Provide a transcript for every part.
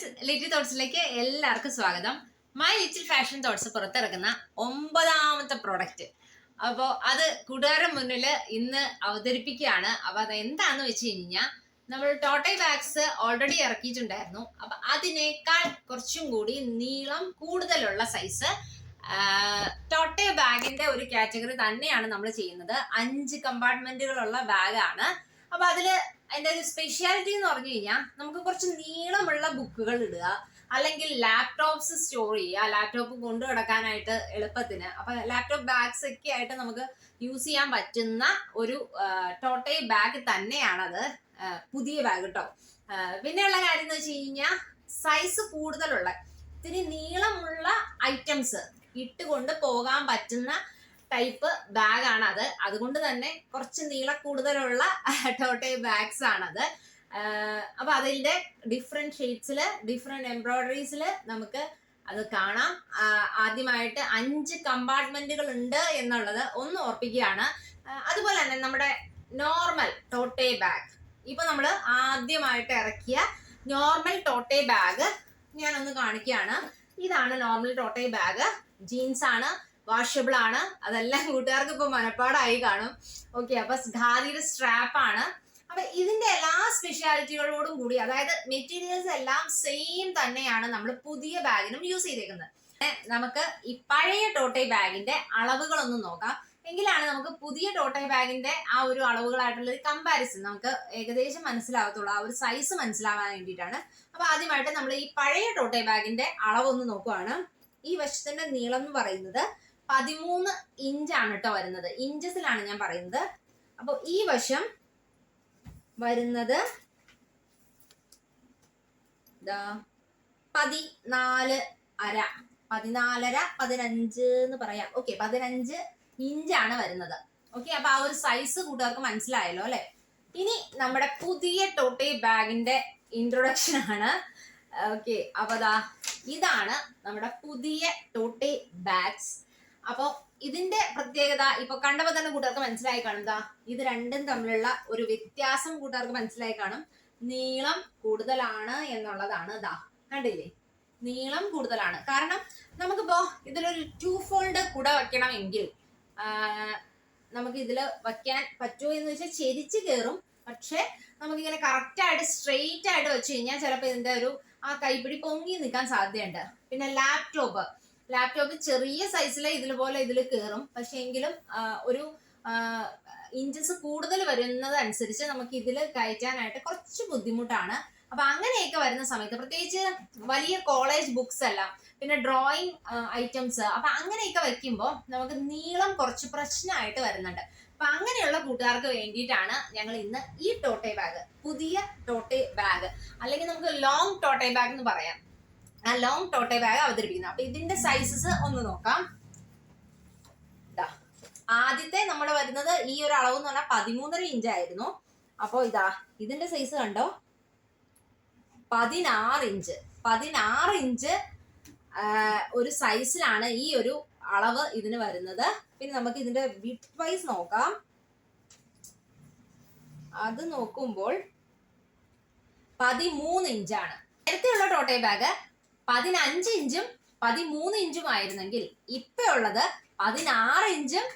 Friends little തോട്ട്സിലേക്ക് എല്ലാവർക്കും സ്വാഗതം. My little fashion thoughts പുറത്തിറക്കുന്ന ഒമ്പതാമത്തെ പ്രൊഡക്റ്റ് അപ്പോൾ അത് കൂട്ടുകാരുടെ മുന്നിൽ ഇന്ന് അവതരിപ്പിക്കുകയാണ്. അപ്പോൾ അത് എന്താണെന്ന് വെച്ച് കഴിഞ്ഞാൽ നമ്മൾ ടോട്ടൽ ബാഗ്സ് ഓൾറെഡി ഇറക്കിയിട്ടുണ്ടായിരുന്നു. അപ്പം അതിനേക്കാൾ കുറച്ചും കൂടി നീളം കൂടുതലുള്ള സൈസ് ടോട്ടൽ ബാഗിന്റെ ഒരു കാറ്റഗറി തന്നെയാണ് നമ്മൾ ചെയ്യുന്നത്. അഞ്ച് കമ്പാർട്ട്മെന്റുകളുള്ള ബാഗാണ് അപ്പൊ അതിൽ അതിന്റെ ഒരു സ്പെഷ്യാലിറ്റി എന്ന് പറഞ്ഞു കഴിഞ്ഞാൽ നമുക്ക് കുറച്ച് നീളമുള്ള ബുക്കുകൾ ഇടുക അല്ലെങ്കിൽ ലാപ്ടോപ്സ് സ്റ്റോർ ചെയ്യുക ലാപ്ടോപ്പ് കൊണ്ടു കിടക്കാനായിട്ട് എളുപ്പത്തിന്. അപ്പൊ ലാപ്ടോപ്പ് ബാഗ്സ് ഒക്കെ ആയിട്ട് നമുക്ക് യൂസ് ചെയ്യാൻ പറ്റുന്ന ഒരു ടോട്ടേ ബാഗ് തന്നെയാണത്. പുതിയ ബാഗ് കേട്ടോ പിന്നെയുള്ള കാര്യം എന്ന് വെച്ച് കഴിഞ്ഞാൽ സൈസ് കൂടുതലുള്ള ഇത്തിരി നീളമുള്ള ഐറ്റംസ് ഇട്ടുകൊണ്ട് പോകാൻ പറ്റുന്ന ടൈപ്പ് ബാഗാണ് അത് അതുകൊണ്ട് തന്നെ കുറച്ച് നീള കൂടുതലുള്ള ടോട്ടേ ബാഗ്സ് ആണത് അപ്പൊ അതിന്റെ ഡിഫറെന്റ് ഷെയ്ഡ്സിൽ ഡിഫറെന്റ് എംബ്രോയിഡറീസിൽ നമുക്ക് അത് കാണാം. ആദ്യമായിട്ട് അഞ്ച് കമ്പാർട്ട്മെന്റുകൾ ഉണ്ട് എന്നുള്ളത് ഒന്ന് ഓർപ്പിക്കുകയാണ്. അതുപോലെ തന്നെ നമ്മുടെ നോർമൽ ടോട്ടേ ബാഗ് ഇപ്പൊ നമ്മൾ ആദ്യമായിട്ട് ഇറക്കിയ നോർമൽ ടോട്ടേ ബാഗ് ഞാനൊന്ന് കാണിക്കുകയാണ്. ഇതാണ് നോർമൽ ടോട്ടേ ബാഗ് ജീൻസ് ആണ്. വാഷബിൾ ആണ്. അതെല്ലാം കൂട്ടുകാർക്ക് ഇപ്പൊ മനപ്പാടായി കാണും. ഓക്കെ അപ്പൊ ഖാദിയുടെ സ്ട്രാപ്പ് ആണ്. അപ്പൊ ഇതിന്റെ എല്ലാ സ്പെഷ്യാലിറ്റികളോടും കൂടി അതായത് മെറ്റീരിയൽസ് എല്ലാം സെയിം തന്നെയാണ് നമ്മൾ പുതിയ ബാഗിനും യൂസ് ചെയ്തേക്കുന്നത്. നമുക്ക് ഈ പഴയ ടോട്ടൈ ബാഗിന്റെ അളവുകളൊന്നും നോക്കാം. എങ്കിലാണ് നമുക്ക് പുതിയ ടോട്ടൈ ബാഗിന്റെ ആ ഒരു അളവുകളായിട്ടുള്ള ഒരു കമ്പാരിസൺ നമുക്ക് ഏകദേശം മനസ്സിലാകത്തുള്ളൂ ആ ഒരു സൈസ് മനസ്സിലാവാൻ വേണ്ടിയിട്ടാണ്. അപ്പൊ ആദ്യമായിട്ട് നമ്മൾ ഈ പഴയ ടോട്ടൈ ബാഗിന്റെ അളവൊന്ന് നോക്കുവാണ്. ഈ വശത്തിന്റെ നീളം എന്ന് പറയുന്നത് പതിമൂന്ന് ഇഞ്ചാണ് കേട്ടോ വരുന്നത്. ഇഞ്ചസിലാണ് ഞാൻ പറയുന്നത്. അപ്പോൾ ഈ വശം വരുന്നത് പതിനാല് അര. പതിനാലര പതിനഞ്ച് എന്ന് പറയാം. ഓക്കെ പതിനഞ്ച് ഇഞ്ചാണ് വരുന്നത്. ഓക്കെ അപ്പൊ ആ ഒരു സൈസ് കൂട്ടുകാർക്ക് മനസ്സിലായല്ലോ അല്ലെ? ഇനി നമ്മുടെ പുതിയ ടോട്ടേ ബാഗിന്റെ ഇൻട്രൊഡക്ഷൻ ആണ്. ഓക്കെ അപ്പൊ ഇതാണ് നമ്മുടെ പുതിയ ടോട്ടേ ബാഗ്സ് അപ്പൊ ഇതിന്റെ പ്രത്യേകത ഇപ്പൊ കണ്ടപ്പോ തന്നെ കൂട്ടുകാർക്ക് മനസ്സിലായി കാണും. ദാ ഇത് രണ്ടും തമ്മിലുള്ള ഒരു വ്യത്യാസം കൂട്ടുകാർക്ക് മനസ്സിലായി കാണും. നീളം കൂടുതലാണ് എന്നുള്ളതാണ് ദാ കണ്ടില്ലേ? നീളം കൂടുതലാണ്. കാരണം നമുക്കിപ്പോ ഇതിലൊരു ടു ഫോൾഡ് കുട വെക്കണമെങ്കിൽ നമുക്ക് ഇതിൽ വയ്ക്കാൻ പറ്റുമോ എന്ന് വെച്ചാൽ ചെരിച്ച് കയറും പക്ഷെ നമുക്കിങ്ങനെ കറക്റ്റ് ആയിട്ട് സ്ട്രെയിറ്റ് ആയിട്ട് വെച്ച് കഴിഞ്ഞാൽ ചിലപ്പോൾ ഇതിന്റെ ഒരു ആ കൈപ്പിടി പൊങ്ങി നിൽക്കാൻ സാധ്യതയുണ്ട്. പിന്നെ ലാപ്ടോപ്പ് ലാപ്ടോപ്പ് ചെറിയ സൈസിലെ ഇതിൽ പോലെ ഇതിൽ കയറും പക്ഷേ എങ്കിലും ഒരു ഇഞ്ചസ് കൂടുതൽ വരുന്നത് അനുസരിച്ച് നമുക്ക് ഇതിൽ കയറ്റാനായിട്ട് കുറച്ച് ബുദ്ധിമുട്ടാണ്. അപ്പൊ അങ്ങനെയൊക്കെ വരുന്ന സമയത്ത് പ്രത്യേകിച്ച് വലിയ കോളേജ് ബുക്സ് അല്ല പിന്നെ ഡ്രോയിങ് ഐറ്റംസ് അപ്പൊ അങ്ങനെയൊക്കെ വെക്കുമ്പോൾ നമുക്ക് നീളം കുറച്ച് പ്രശ്നമായിട്ട് വരുന്നുണ്ട്. അപ്പൊ അങ്ങനെയുള്ള കൂട്ടുകാർക്ക് വേണ്ടിയിട്ടാണ് ഞങ്ങൾ ഇന്ന് ഈ ടോട്ടേ ബാഗ് പുതിയ ടോട്ടേ ബാഗ് അല്ലെങ്കിൽ നമുക്ക് ലോങ് ടോട്ടേ ബാഗ് എന്ന് പറയാം. ആ ലോങ് ടോട്ടേ ബാഗ് അവതരിപ്പിക്കുന്നത് അപ്പൊ ഇതിന്റെ സൈസസ് ഒന്ന് നോക്കാം. ആദ്യത്തെ നമ്മൾ വരുന്നത് ഈ ഒരു അളവ് എന്ന് പറഞ്ഞാൽ പതിമൂന്നര ഇഞ്ച് ആയിരുന്നു. അപ്പോൾ ഇതാ ഇതിന്റെ സൈസ് കണ്ടോ? പതിനാറ് ഇഞ്ച് പതിനാറ് ഇഞ്ച് ഒരു സൈസിലാണ് ഈ ഒരു അളവ് ഇതിന് വരുന്നത്. പിന്നെ നമുക്ക് ഇതിന്റെ വിത്ത് വൈസ് നോക്കാം. അത് നോക്കുമ്പോൾ പതിമൂന്ന് ഇഞ്ചാണ് നേരത്തെയുള്ള ടോട്ടേ ബാഗ് പതിനഞ്ച് ഇഞ്ചും പതിമൂന്ന് ഇഞ്ചും ആയിരുന്നെങ്കിൽ ഇപ്പൊ ഉള്ളത് പതിനാറ് ഇഞ്ചും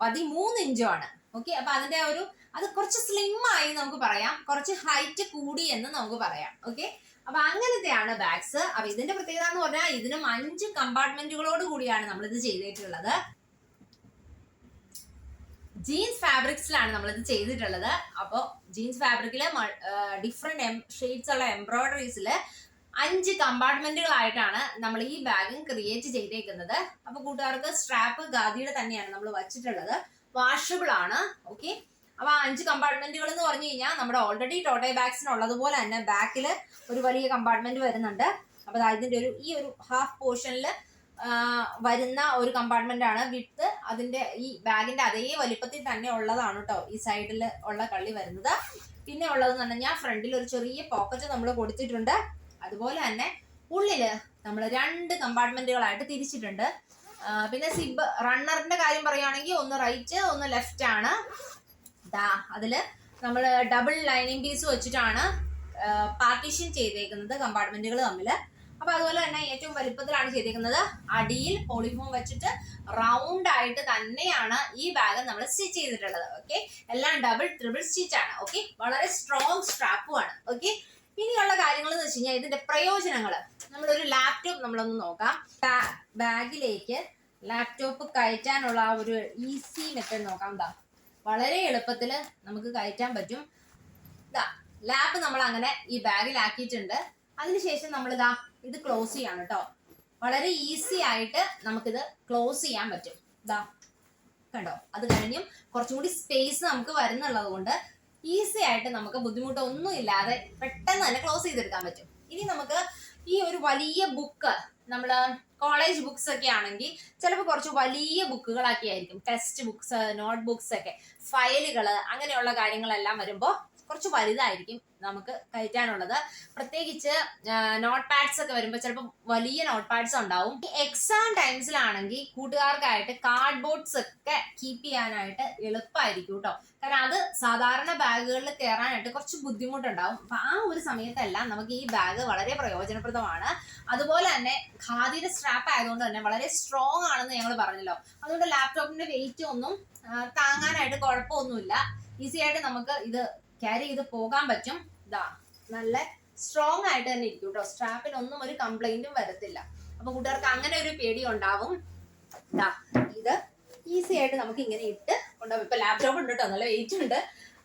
പതിമൂന്ന് ഇഞ്ചും ആണ്. ഓക്കെ അപ്പൊ അതിന്റെ ഒരു അത് കുറച്ച് സ്ലിം ആയി നമുക്ക് പറയാം. കുറച്ച് ഹൈറ്റ് കൂടി എന്ന് നമുക്ക് പറയാം. ഓക്കെ അപ്പൊ അങ്ങനത്തെയാണ് ബാഗ്സ് അപ്പൊ ഇതിന്റെ പ്രത്യേകത എന്ന് പറഞ്ഞാൽ ഇതിനും അഞ്ച് കമ്പാർട്ട്മെന്റുകളോട് കൂടിയാണ് നമ്മൾ ഇത് ചെയ്തിട്ടുള്ളത്. ജീൻസ് ഫാബ്രിക്സിലാണ് നമ്മൾ ഇത് ചെയ്തിട്ടുള്ളത് അപ്പോൾ ജീൻസ് ഫാബ്രിക്കിൽ ഡിഫറെന്റ് ഷെയ്ഡ്സ് ഉള്ള എംബ്രോയിഡറീസിൽ അഞ്ച് കമ്പാർട്ട്മെന്റുകളായിട്ടാണ് നമ്മൾ ഈ ബാഗും ക്രിയേറ്റ് ചെയ്തേക്കുന്നത്. അപ്പൊ കൂട്ടുകാർക്ക് സ്ട്രാപ്പ് ഗാദിയുടെ തന്നെയാണ് നമ്മൾ വച്ചിട്ടുള്ളത്. വാഷബിൾ ആണ്. ഓക്കെ അപ്പൊ അഞ്ച് കമ്പാർട്ട്മെന്റുകൾ എന്ന് പറഞ്ഞു കഴിഞ്ഞാൽ നമ്മുടെ ഓൾറെഡി ടോട്ടെ ബാഗ്സിന് ഉള്ളതുപോലെ തന്നെ ബാക്കിൽ ഒരു വലിയ കമ്പാർട്ട്മെന്റ് വരുന്നുണ്ട്. അപ്പൊ അതിന്റെ ഒരു ഈ ഒരു ഹാഫ് പോർഷനിൽ വരുന്ന ഒരു കമ്പാർട്ട്മെന്റ് ആണ്. വിത്ത് അതിന്റെ ഈ ബാഗിന്റെ അതേ വലിപ്പത്തിൽ തന്നെ ഉള്ളതാണ് കേട്ടോ ഈ സൈഡിൽ ഉള്ള കള്ളി വരുന്നത്. പിന്നെ ഉള്ളതെന്ന് പറഞ്ഞാൽ ഫ്രണ്ടിൽ ഒരു ചെറിയ പോക്കറ്റ് നമ്മൾ കൊടുത്തിട്ടുണ്ട്. അതുപോലെ തന്നെ ഉള്ളിൽ നമ്മൾ രണ്ട് കമ്പാർട്ട്മെന്റുകളായിട്ട് തിരിച്ചിട്ടുണ്ട്. പിന്നെ സിബ് റണ്ണറിന്റെ കാര്യം പറയുകയാണെങ്കിൽ ഒന്ന് റൈറ്റ് ഒന്ന് ലെഫ്റ്റ് ആണ്. ദാ അതിൽ നമ്മൾ ഡബിൾ ലൈനിങ് പീസ് വെച്ചിട്ടാണ് പാർട്ടീഷൻ ചെയ്തേക്കുന്നത് കമ്പാർട്ട്മെന്റുകൾ തമ്മിൽ അപ്പൊ അതുപോലെ തന്നെ ഏറ്റവും വലുപ്പത്തിലാണ് ചെയ്തേക്കുന്നത്. അടിയിൽ പോളിഫോം വെച്ചിട്ട് റൗണ്ട് ആയിട്ട് തന്നെയാണ് ഈ ബാഗ് നമ്മൾ സ്റ്റിച്ച് ചെയ്തിട്ടുള്ളത്. ഓക്കെ എല്ലാം ഡബിൾ ട്രിപ്പിൾ സ്റ്റിച്ച് ആണ്. ഓക്കെ വളരെ സ്ട്രോങ് സ്ട്രാപ്പും ആണ്. ഓക്കെ ഇനിയുള്ള കാര്യങ്ങൾ എന്ന് വെച്ച് കഴിഞ്ഞാൽ ഇതിന്റെ പ്രയോജനങ്ങൾ നമ്മളൊരു ലാപ്ടോപ്പ് നമ്മളൊന്ന് നോക്കാം. ബാഗിലേക്ക് ലാപ്ടോപ്പ് കയറ്റാനുള്ള ആ ഒരു ഈസി മെത്തേഡ് നോക്കാം. ദാ വളരെ എളുപ്പത്തിൽ നമുക്ക് കയറ്റാൻ പറ്റും. ഇതാ ലാപ്പ് നമ്മൾ അങ്ങനെ ഈ ബാഗിലാക്കിയിട്ടുണ്ട്. അതിനുശേഷം നമ്മൾ ഇതാ ഇത് ക്ലോസ് ചെയ്യാണ് കേട്ടോ വളരെ ഈസി ആയിട്ട് നമുക്കിത് ക്ലോസ് ചെയ്യാൻ പറ്റും. ഇതാ കണ്ടോ? അത് കഴിഞ്ഞും കുറച്ചും കൂടി സ്പേസ് നമുക്ക് വരുന്നുള്ളത് കൊണ്ട് ഈസി ആയിട്ട് നമുക്ക് ബുദ്ധിമുട്ടൊന്നും ഇല്ലാതെ പെട്ടെന്ന് തന്നെ ക്ലോസ് ചെയ്തെടുക്കാൻ പറ്റും. ഇനി നമുക്ക് ഈ ഒരു വലിയ ബുക്ക് നമ്മൾ കോളേജ് ബുക്സ് ഒക്കെ ആണെങ്കിൽ ചിലപ്പോൾ കുറച്ച് വലിയ ബുക്കുകളൊക്കെ ആയിരിക്കും. ടെക്സ്റ്റ് ബുക്സ് നോട്ട് ബുക്സ് ഒക്കെ ഫയലുകൾ അങ്ങനെയുള്ള കാര്യങ്ങളെല്ലാം വരുമ്പോൾ കുറച്ച് വലുതായിരിക്കും നമുക്ക് കയറ്റാനുള്ളത് പ്രത്യേകിച്ച് നോട്ട് പാഡ്സ് ഒക്കെ വരുമ്പോൾ ചിലപ്പോൾ വലിയ നോട്ട് പാഡ്സ് ഉണ്ടാവും. എക്സാം ടൈംസിലാണെങ്കിൽ കൂട്ടുകാർക്കായിട്ട് കാർഡ് ബോർഡ്സ് ഒക്കെ കീപ്പ് ചെയ്യാനായിട്ട് എളുപ്പമായിരിക്കും കേട്ടോ കാരണം അത് സാധാരണ ബാഗുകളിൽ കയറാനായിട്ട് കുറച്ച് ബുദ്ധിമുട്ടുണ്ടാവും. അപ്പൊ ആ ഒരു സമയത്തെല്ലാം നമുക്ക് ഈ ബാഗ് വളരെ പ്രയോജനപ്രദമാണ്. അതുപോലെ തന്നെ ഖാദിയുടെ സ്ട്രാപ്പ് ആയതുകൊണ്ട് തന്നെ വളരെ സ്ട്രോങ് ആണെന്ന് ഞങ്ങൾ പറഞ്ഞല്ലോ. അതുകൊണ്ട് ലാപ്ടോപ്പിന്റെ വെയിറ്റ് ഒന്നും താങ്ങാനായിട്ട് കുഴപ്പമൊന്നുമില്ല. ഈസി ആയിട്ട് നമുക്ക് ഇത് ക്യാരി ചെയ്ത് പോകാൻ പറ്റും. ഇതാ നല്ല സ്ട്രോങ് ആയിട്ട് തന്നെ ഇരിക്കും കേട്ടോ സ്ട്രാപ്പിനൊന്നും ഒരു കംപ്ലൈന്റും വരത്തില്ല. അപ്പൊ കൂട്ടുകാർക്ക് അങ്ങനെ ഒരു പേടി ഉണ്ടാവും. ഇതാ ഇത് ഈസി ആയിട്ട് നമുക്ക് ഇങ്ങനെ ഇട്ട് കൊണ്ടുപോകും. ഇപ്പൊ ലാപ്ടോപ്പ് ഉണ്ട് കേട്ടോ നല്ല വെയിറ്റ് ഉണ്ട്.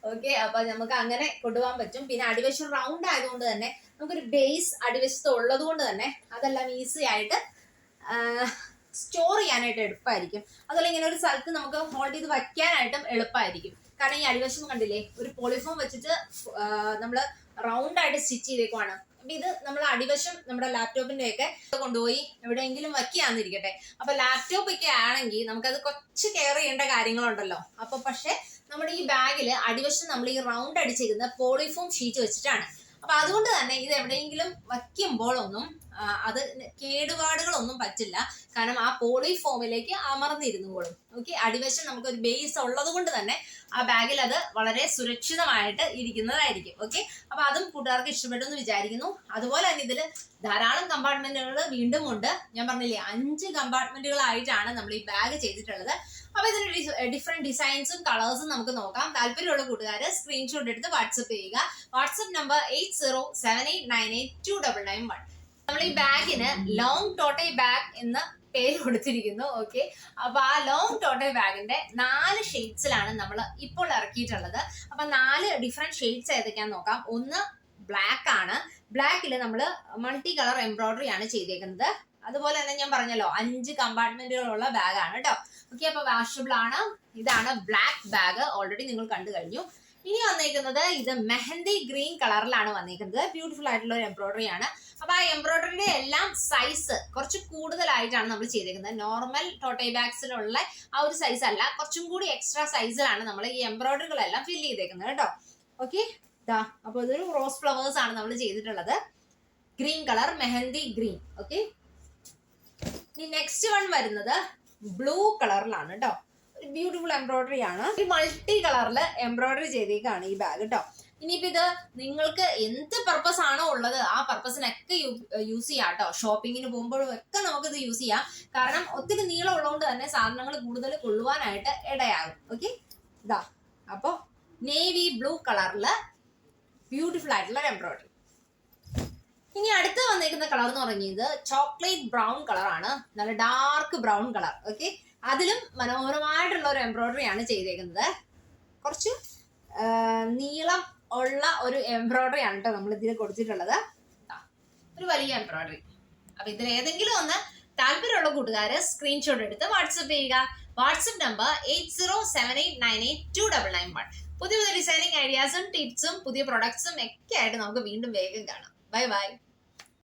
ഓക്കെ അപ്പൊ നമുക്ക് അങ്ങനെ കൊണ്ടുപോകാൻ പറ്റും. പിന്നെ അടിവശം റൗണ്ട് ആയതുകൊണ്ട് തന്നെ നമുക്കൊരു ബേസ് അടിവശത്ത് ഉള്ളത് കൊണ്ട് തന്നെ അതെല്ലാം ഈസി ആയിട്ട് സ്റ്റോർ ചെയ്യാനായിട്ട് എളുപ്പമായിരിക്കും അതുപോലെ ഇങ്ങനെ ഒരു സ്ഥലത്ത് നമുക്ക് ഹോൾഡ് ചെയ്ത് വയ്ക്കാനായിട്ടും എളുപ്പമായിരിക്കും കാരണം ഈ അടിവശം കണ്ടില്ലേ ഒരു പോളിഫോം വെച്ചിട്ട് നമ്മൾ റൗണ്ട് ആയിട്ട് സ്റ്റിച്ച് ചെയ്തേക്കുവാണ്. അപ്പൊ ഇത് നമ്മൾ അടിവശം നമ്മുടെ ലാപ്ടോപ്പിന്റെ ഒക്കെ കൊണ്ടുപോയി എവിടെയെങ്കിലും വയ്ക്കുകയാണെന്നിരിക്കട്ടെ അപ്പൊ ലാപ്ടോപ്പ് ഒക്കെ ആണെങ്കിൽ നമുക്കത് കുറച്ച് കെയർ ചെയ്യേണ്ട കാര്യങ്ങളുണ്ടല്ലോ. അപ്പൊ പക്ഷെ നമ്മുടെ ഈ ബാഗിൽ അടിവശം നമ്മൾ ഈ റൗണ്ട് അടിച്ചിരിക്കുന്ന പോളിഫോം ഷീറ്റ് വെച്ചിട്ടാണ്. അപ്പൊ അതുകൊണ്ട് തന്നെ ഇത് എവിടെയെങ്കിലും വയ്ക്കുമ്പോഴൊന്നും അത് കേടുപാടുകളൊന്നും പറ്റില്ല. കാരണം ആ പോളി ഫോമിലേക്ക് അമർന്നിരുന്നോളും ഓക്കെ അടിവശം നമുക്ക് ഒരു ബേസ് ഉള്ളത് കൊണ്ട് തന്നെ ആ ബാഗിൽ അത് വളരെ സുരക്ഷിതമായിട്ട് ഇരിക്കുന്നതായിരിക്കും. ഓക്കെ അപ്പൊ അതും കൂട്ടുകാർക്ക് ഇഷ്ടപ്പെട്ടു എന്ന് വിചാരിക്കുന്നു. അതുപോലെ തന്നെ ഇതിൽ ധാരാളം കമ്പാർട്ട്മെന്റുകൾ വീണ്ടും ഉണ്ട് ഞാൻ പറഞ്ഞില്ലേ അഞ്ച് കമ്പാർട്ട്മെന്റുകളായിട്ടാണ് നമ്മൾ ഈ ബാഗ് ചെയ്തിട്ടുള്ളത്. അപ്പൊ ഇതിന് ഡിഫറെന്റ് ഡിസൈൻസും കളേഴ്സും നമുക്ക് നോക്കാം. താല്പര്യമുള്ള കൂട്ടുകാർ സ്ക്രീൻഷോട്ട് എടുത്ത് വാട്സപ്പ് ചെയ്യുക. WhatsApp number eight zero seven eight nine eight two double nine one നമ്മൾ ഈ ബാഗിന് ലോങ് ടോട്ടൈ ബാഗ് എന്ന് പേര് കൊടുത്തിരിക്കുന്നു ഓക്കെ അപ്പൊ ആ ലോങ് ടോട്ടൈ ബാഗിന്റെ നാല് ഷെയ്ഡ്സിലാണ് നമ്മൾ ഇപ്പോൾ ഇറക്കിയിട്ടുള്ളത്. അപ്പൊ നാല് ഡിഫറെന്റ് ഷെയ്ഡ്സ് ഏതൊക്കെയാന്ന് നോക്കാം. ഒന്ന് ബ്ലാക്ക് ആണ്. ബ്ലാക്കിൽ നമ്മൾ മൾട്ടി കളർ എംബ്രോയിഡറി ആണ് ചെയ്തേക്കുന്നത്. അതുപോലെ തന്നെ ഞാൻ പറഞ്ഞല്ലോ അഞ്ച് കമ്പാർട്ട്മെന്റുകളുള്ള ബാഗാണ് കേട്ടോ ഓക്കെ അപ്പൊ വാഷബിൾ ആണ്. ഇതാണ് ബ്ലാക്ക് ബാഗ് ഓൾറെഡി നിങ്ങൾ കണ്ടു കഴിഞ്ഞു. ഇനി വന്നേക്കുന്നത് ഇത് മെഹന്തി ഗ്രീൻ കളറിലാണ് വന്നേക്കുന്നത്. ബ്യൂട്ടിഫുൾ ആയിട്ടുള്ള ഒരു എംബ്രോയിഡറി ആണ്. അപ്പൊ ആ എംബ്രോയിഡറിയുടെ എല്ലാം സൈസ് കുറച്ച് കൂടുതലായിട്ടാണ് നമ്മൾ ചെയ്തേക്കുന്നത്. നോർമൽ ടോട്ടൈ ബാഗ്സിലുള്ള ആ ഒരു സൈസ് അല്ല. കുറച്ചും കൂടി എക്സ്ട്രാ സൈസിലാണ് നമ്മൾ ഈ എംബ്രോയിഡറികളെല്ലാം ഫില്ല് ചെയ്തേക്കുന്നത് കേട്ടോ. ഓക്കെ ദാ അപ്പൊ ഇതൊരു റോസ് ഫ്ലവേഴ്സ് ആണ് നമ്മൾ ചെയ്തിട്ടുള്ളത്. Green colour mehndi green. Okay ഇനി നെക്സ്റ്റ് വൺ വരുന്നത് ബ്ലൂ കളറിലാണ് കേട്ടോ. ബ്യൂട്ടിഫുൾ എംബ്രോയിഡറി ആണ്. മൾട്ടി കളറിൽ എംബ്രോയിഡറി ചെയ്തേക്കാണ് ഈ ബാഗ് കേട്ടോ ഇനിയിപ്പോ ഇത് നിങ്ങൾക്ക് എന്ത് പർപ്പസ് ആണോ ഉള്ളത് ആ പർപ്പസിനൊക്കെ യൂസ് ചെയ്യാം കേട്ടോ ഷോപ്പിങ്ങിന് പോകുമ്പോഴും ഒക്കെ നമുക്ക് ഇത് യൂസ് ചെയ്യാം. കാരണം ഒത്തിരി നീളം ഉള്ളതുകൊണ്ട് തന്നെ സാധനങ്ങൾ കൂടുതൽ കൊള്ളുവാനായിട്ട് ഇടയാകും. ഓക്കെ ഇതാ. അപ്പോ നേവി ബ്ലൂ കളറിൽ ബ്യൂട്ടിഫുൾ ആയിട്ടുള്ള എംബ്രോയിഡറി ഇനി അടുത്ത് വന്നിരിക്കുന്ന കളർ എന്ന് പറഞ്ഞത് ചോക്ലേറ്റ് ബ്രൗൺ കളറാണ് നല്ല ഡാർക്ക് ബ്രൗൺ കളർ ഓക്കെ അതിലും മനോഹരമായിട്ടുള്ള ഒരു എംബ്രോയിഡറി ആണ് ചെയ്തേക്കുന്നത്. കുറച്ച് നീളം ഉള്ള ഒരു എംബ്രോയിഡറി ആണ് കേട്ടോ നമ്മൾ ഇതിൽ കൊടുത്തിട്ടുള്ളത്. ഒരു വലിയ എംബ്രോയിഡറി അപ്പൊ ഇതിൽ ഏതെങ്കിലും ഒന്ന് താല്പര്യമുള്ള കൂട്ടുകാര് സ്ക്രീൻഷോട്ട് എടുത്ത് വാട്സപ്പ് ചെയ്യുക. WhatsApp number eight zero seven eight nine eight two double nine one പുതിയ പുതിയ ഡിസൈനിങ് ഐഡിയാസും ടിപ്സും പുതിയ പ്രൊഡക്ട്സും ഒക്കെ ആയിട്ട് നമുക്ക് വീണ്ടും വേഗം കാണാം. Bye bye